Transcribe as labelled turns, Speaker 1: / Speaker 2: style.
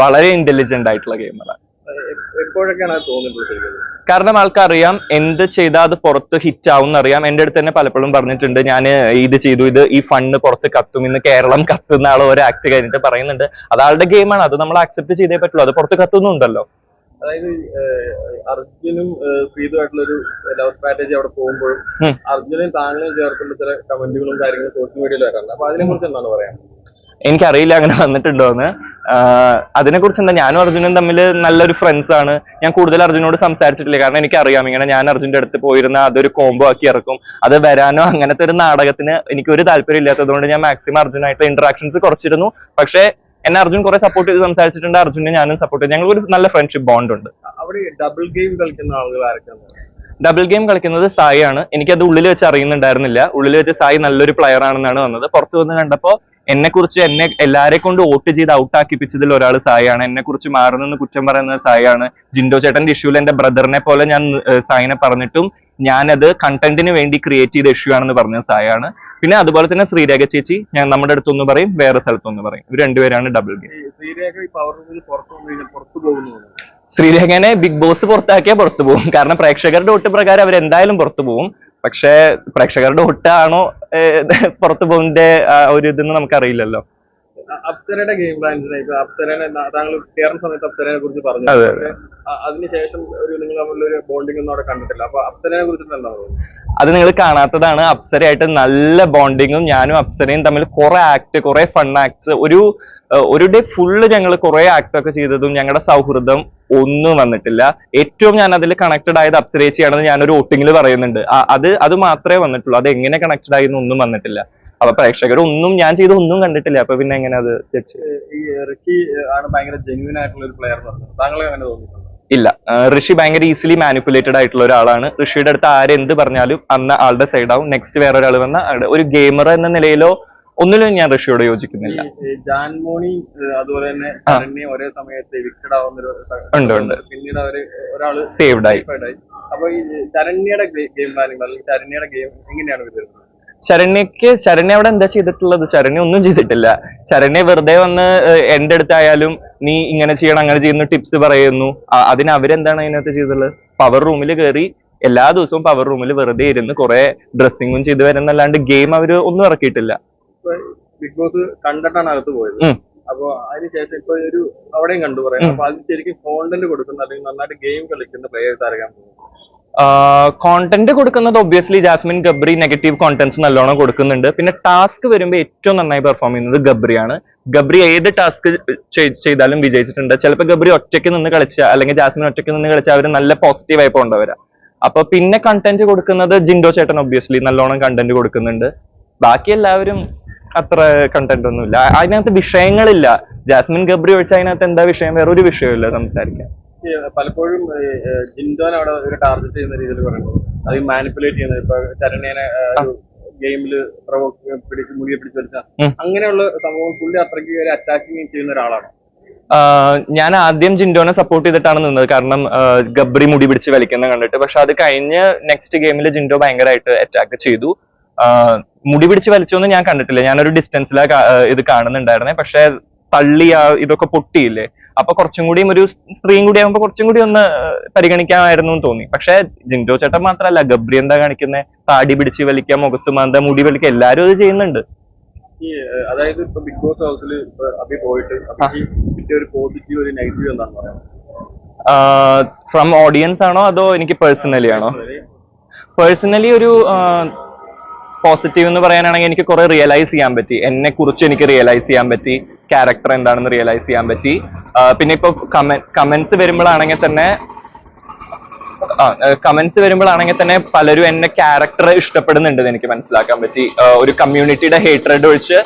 Speaker 1: വളരെ ഇന്റലിജന്റ് ആയിട്ടുള്ള
Speaker 2: ശരിക്കും?
Speaker 1: കാരണം ആൾക്കറിയാം എന്ത് ചെയ്താൽ അത് പുറത്ത് ഹിറ്റ് ആവും എന്നറിയാം എന്റെ അടുത്ത് തന്നെ പലപ്പോഴും പറഞ്ഞിട്ടുണ്ട്. ഞാൻ ഇത് ചെയ്തു. ഇത് ഈ ഫണ്ട് പുറത്ത് കത്തും. ഇന്ന് കേരളം കത്തുന്ന ആൾ ഒരു ആക്ട് കഴിഞ്ഞിട്ട് പറയുന്നുണ്ട്. അത് ആളുടെ ഗെയിമാണ് അത് നമ്മൾ ആക്സെപ്റ്റ് ചെയ്തേ പറ്റുള്ളൂ. അത് പുറത്ത് കത്തുന്നുണ്ടല്ലോ.
Speaker 2: അതായത് അർജുനും ഏഹ്, ഒരു ലവ് സ്ട്രാറ്റജി അവിടെ പോകുമ്പോഴും. അർജുനും താങ്കളും ചേർത്തുള്ള ചില കമന്റുകളും കാര്യങ്ങളും സോഷ്യൽ മീഡിയയിൽ വരാറുണ്ട്. അപ്പൊ അതിനെ കുറിച്ച് എന്താണ് പറയാൻ?
Speaker 1: എനിക്കറിയില്ല. അങ്ങനെ വന്നിട്ടുണ്ടോന്ന്. അതിനെ കുറിച്ച് എന്താ ഞാനും അർജുനും തമ്മിൽ നല്ലൊരു ഫ്രണ്ട്സ് ആണ്. ഞാൻ കൂടുതൽ അർജുനോട് സംസാരിച്ചിട്ടില്ല. കാരണം എനിക്ക് അറിയാം ഇങ്ങനെ ഞാൻ അർജുന്റെ അടുത്ത് പോയിരുന്ന അതൊരു കോംബോ ആക്കി ഇറക്കും. അത് വരാനോ അങ്ങനത്തെ ഒരു നാടകത്തിന് എനിക്ക് ഒരു താല്പര്യം ഇല്ലാത്തതുകൊണ്ട് ഞാൻ മാക്സിമം അർജുനായിട്ട് ഇന്ററാക്ഷൻസ് കുറച്ചിരുന്നു. പക്ഷേ എന്നെ അർജുൻ കുറെ സപ്പോർട്ട് ചെയ്ത് സംസാരിച്ചിട്ടുണ്ട്. അർജുനെ ഞാനും സപ്പോർട്ട് ചെയ്തു. ഞങ്ങൾക്ക് ഒരു നല്ല ഫ്രണ്ട്ഷിപ്പ് ബോണ്ട് ഉണ്ട്.
Speaker 2: അവിടെ ഡബിൾ ഗെയിം കളിക്കുന്ന ആളുകൾ ആരൊക്കെയാണ്
Speaker 1: ഡബിൾ ഗെയിം കളിക്കുന്നത് സായി ആണ് എനിക്കത് ഉള്ളിൽ വെച്ച് അറിയുന്നുണ്ടായിരുന്നില്ല. ഉള്ളിൽ വെച്ച് സായി നല്ലൊരു പ്ലെയർ ആണെന്നാണ് വന്നത്. പുറത്തു വന്ന് കണ്ടപ്പോൾ എന്നെ കുറിച്ച് എന്നെ എല്ലാരെ കൊണ്ട് വോട്ട് ചെയ്ത് ഔട്ട് ആക്കിപ്പിച്ചതിൽ ഒരാൾ സായാണ്. എന്നെ കുറിച്ച് മാറുന്നെന്ന് കുറ്റം പറയുന്നത് സായാണ്. ജിൻഡോ ചേട്ടന്റെ ഇഷ്യൂൽ എന്റെ ബ്രദറിനെ പോലെ ഞാൻ സായിനെ പറഞ്ഞിട്ടും ഞാനത് കണ്ടന്റിന് വേണ്ടി ക്രിയേറ്റ് ചെയ്ത ഇഷ്യൂ ആണെന്ന് പറഞ്ഞ സായാണ്. പിന്നെ അതുപോലെ തന്നെ ശ്രീരേഖ ചേച്ചി ഞാൻ നമ്മുടെ അടുത്തൊന്ന് പറയും വേറെ സ്ഥലത്തൊന്ന് പറയും. ഇവർ രണ്ടുപേരാണ് ഡബിൾ ഗെയിം ശ്രീരേഖനെ ബിഗ് ബോസ് പുറത്താക്കിയാൽ പുറത്തു പോകും. കാരണം പ്രേക്ഷകരുടെ ഒട്ടുപ്രകാരം അവർ എന്തായാലും പുറത്തു പോകും. പക്ഷേ പ്രേക്ഷകരുടെ ഒട്ടാണോ പുറത്തു പോകുന്നതിന്റെ ഒരു ഇതെന്ന് നമുക്കറിയില്ലല്ലോ.
Speaker 2: അറിയില്ലല്ലോ അപ്സരയുടെ ഗെയിം പ്ലാൻസിനെ ഇപ്പൊ അപ്സരനെ താങ്കൾ കയറുന്ന സമയത്ത് അപ്സരനെ കുറിച്ച് പറഞ്ഞു. അതിനുശേഷം ഒരു നിങ്ങൾ തമ്മിലുള്ള ഒരു ബോണ്ടിംഗ് ഒന്നും അവിടെ കണ്ടിട്ടില്ല. അപ്പൊ അപ്സരനെ കുറിച്ച് എന്താ
Speaker 1: അത് നിങ്ങൾ കാണാത്തതാണ്. അപ്സരയായിട്ട് നല്ല ബോണ്ടിങ്ങും ഞാനും അപ്സരയും തമ്മിൽ കുറെ ആക്ട് കുറെ ഫൺ ആക്ട്സ് ഒരു ഒരു ഡേ ഫുള്ള് ഞങ്ങൾ കുറെ ആക്ട് ഒക്കെ ചെയ്തതും ഞങ്ങളുടെ സൗഹൃദം ഒന്നും വന്നിട്ടില്ല. ഏറ്റവും ഞാൻ അതിൽ കണക്റ്റഡ് ആയത് അപ്സരേച്ചിയാണെന്ന് ഞാനൊരു വോട്ടിങ്ങിൽ പറയുന്നുണ്ട്. അത് അത് മാത്രമേ വന്നിട്ടുള്ളൂ. അത് എങ്ങനെ കണക്റ്റഡ് ആയെന്ന് ഒന്നും വന്നിട്ടില്ല. അപ്പൊ പ്രേക്ഷകർ ഒന്നും ഞാൻ ചെയ്ത ഒന്നും കണ്ടിട്ടില്ല. അപ്പൊ പിന്നെ എങ്ങനെ അത്
Speaker 2: ഈ റിക്കി ആണ് ഭയങ്കര ജെന്യൂൻ ആയിട്ടുള്ള ഒരു പ്ലെയർ താങ്കളെ അങ്ങനെ തോന്നിയിട്ടുണ്ട്?
Speaker 1: ഇല്ല. ഋഷി ഭയങ്കര ഈസിലി മാനിപ്പുലേറ്റഡ് ആയിട്ടുള്ള ഒരാളാണ്. ഋഷിയുടെ അടുത്ത് ആരെന്ത് പറഞ്ഞാലും അന്ന് ആളുടെ സൈഡ് ആവും. നെക്സ്റ്റ് വേറെ ഒരാൾ വന്ന ഒരു ഗെയിമർ എന്ന നിലയിലോ ഒന്നിലും ഞാൻ ഋഷിയോട് യോജിക്കുന്നില്ല.
Speaker 2: ജാൻമോണി അതുപോലെ തന്നെ ഒരേ സമയത്ത് വിക്കഡ്
Speaker 1: ഉണ്ട്, ഉണ്ട്.
Speaker 2: പിന്നീട് അവർ ഒരാൾ
Speaker 1: സേവ്ഡ് ആയി.
Speaker 2: അപ്പൊ ഈ ശരണ്യയുടെ ഗെയിം പ്ലാനിങ് അല്ലെങ്കിൽ ശരണ്യയുടെ ഗെയിം എങ്ങനെയാണ് വരുന്നത്
Speaker 1: ശരണ്യക്ക് ശരണ്യ അവിടെ എന്താ ചെയ്തിട്ടുള്ളത്? ശരണ്യ ഒന്നും ചെയ്തിട്ടില്ല. ശരണ്യ വെറുതെ വന്ന് എന്റെ അടുത്തായാലും നീ ഇങ്ങനെ ചെയ്യണം അങ്ങനെ ചെയ്യുന്നു ടിപ്സ് പറയുന്നു. അതിന് അവരെന്താണ് അതിനകത്ത് ചെയ്തിട്ടുള്ളത് പവർ റൂമിൽ കയറി എല്ലാ ദിവസവും പവർ റൂമിൽ വെറുതെ ഇരുന്ന് കുറെ ഡ്രസ്സിങ്ങും ചെയ്ത് വരുന്നല്ലാണ്ട് ഗെയിം അവർ ഒന്നും ഇറക്കിയിട്ടില്ല.
Speaker 2: ബിഗ് ബോസ് കണ്ടിട്ടാണ് അകത്ത് പോയത്. അപ്പൊ അതിനുശേഷം ഇപ്പൊ ഒരു അവിടെയും കണ്ടു പറയാം. അപ്പൊ അത് ശരിക്കും കോണ്ടന്റ് കൊടുക്കുന്ന അല്ലെങ്കിൽ നന്നായിട്ട് ഗെയിം കളിക്കുന്ന പ്ലേയേഴ്സ് അറിയാൻ പോകും
Speaker 1: കോണ്ടന്റ് കൊടുക്കുന്നത് obviously Jasmine Gabri negative contents നല്ലോണം കൊടുക്കുന്നുണ്ട്. പിന്നെ ടാസ്ക് വരുമ്പോൾ ഏറ്റവും നന്നായി പെർഫോം ചെയ്യുന്നത് ഗബ്രിയാണ്. ഗബ്രി ഏത് ടാസ്ക് ചെയ്താലും വിജയിച്ചിട്ടുണ്ട്. ചിലപ്പോൾ ഗബ്രി ഒറ്റയ്ക്ക് നിന്ന് കളിച്ച അല്ലെങ്കിൽ ജാസ്മിൻ ഒറ്റയ്ക്ക് നിന്ന് കളിച്ച അവർ നല്ല പോസിറ്റീവ് ആയി പോകേണ്ടവരാ അപ്പൊ പിന്നെ കണ്ടന്റ് കൊടുക്കുന്നത് ജിൻഡോ ചേട്ടൻ ഒബ്വിയസ്ലി നല്ലോണം കണ്ടന്റ് കൊടുക്കുന്നുണ്ട്. ബാക്കി എല്ലാവരും അത്ര കണ്ടന്റ് ഒന്നും ഇല്ല അതിനകത്ത് വിഷയങ്ങളില്ല. ജാസ്മിൻ ഗബ്രി ഒഴിച്ച് അതിനകത്ത് എന്താ വിഷയം? വേറെ ഒരു വിഷയമില്ല സംസാരിക്കാൻ
Speaker 2: പലപ്പോഴും ജിൻഡോൻ അവിടെ ഒരു ടാർഗറ്റ് ചെയ്യുന്ന രീതിയിൽ പറയുന്നത്. അത് മാനിപ്പുലേറ്റ് ചെയ്യുന്നത്. ഇപ്പൊ ഗെയിമിൽ പിടിച്ച് മുടിയെ പിടിച്ചു വലിച്ച. അങ്ങനെയുള്ള സംഭവം പുള്ളി അത്രയ്ക്ക് ഒരു അറ്റാക്കിങ് ചെയ്യുന്ന ഒരാളാണ്.
Speaker 1: ഞാൻ ആദ്യം ജിൻഡോനെ സപ്പോർട്ട് ചെയ്തിട്ടാണ് നിന്നത്. കാരണം ഗബ്രി മുടി പിടിച്ച് വലിക്കുന്ന കണ്ടിട്ട്. പക്ഷെ അത് കഴിഞ്ഞ് നെക്സ്റ്റ് ഗെയിമിൽ ജിൻഡോ ഭയങ്കരമായിട്ട് അറ്റാക്ക് ചെയ്തു. മുടി പിടിച്ച് വലിച്ചൊന്നും ഞാൻ കണ്ടിട്ടില്ല. ഞാനൊരു ഡിസ്റ്റൻസിലാ ഇത് കാണുന്നുണ്ടായിരുന്നേ. പക്ഷെ തള്ളി ആ ഇതൊക്കെ പൊട്ടിയില്ലേ? അപ്പൊ കുറച്ചും കൂടിയും ഒരു സ്ത്രീയും കൂടി ആകുമ്പോൾ കുറച്ചും കൂടി ഒന്ന് പരിഗണിക്കാമായിരുന്നു എന്ന് തോന്നി. പക്ഷെ ജിൻജോ ചേട്ടൻ മാത്രല്ല ഗബ്രി എന്താ കാണിക്കുന്നത് താടി പിടിച്ച് വലിക്കുക മുഖത്ത് മാന്ത മുടി വലിക്കുക എല്ലാരും അത് ചെയ്യുന്നുണ്ട്.
Speaker 2: അതായത് ഇപ്പൊ ബിഗ് ബോസ് ഹൗസിൽ അഭി പോയിട്ട് കിട്ടിയ ഒരു പോസിറ്റീവ് ഒരു നെഗറ്റീവ് എന്താണ് പറയുന്നത്
Speaker 1: ഫ്രം ഓഡിയൻസ് ആണോ അതോ എനിക്ക് പേഴ്സണലി ആണോ? പേഴ്സണലി ഒരു പോസിറ്റീവ് എന്ന് പറയാനാണെങ്കിൽ എനിക്ക് കുറെ റിയലൈസ് ചെയ്യാൻ പറ്റി. എന്നെ കുറിച്ച് എനിക്ക് റിയലൈസ് ചെയ്യാൻ പറ്റി. ക്യാരക്ടർ എന്താണെന്ന് റിയലൈസ് ചെയ്യാൻ പറ്റി. പിന്നെ ഇപ്പൊ കമന്റ്സ് വരുമ്പോഴാണെങ്കിൽ തന്നെ കമന്റ്സ് വരുമ്പോഴാണെങ്കിൽ തന്നെ പലരും എന്നെ ക്യാരക്ടർ ഇഷ്ടപ്പെടുന്നുണ്ടെന്ന് എനിക്ക് മനസ്സിലാക്കാൻ പറ്റി. ഒരു കമ്മ്യൂണിറ്റിയുടെ ഹേറ്റ്രഡ് ഒഴിച്ച്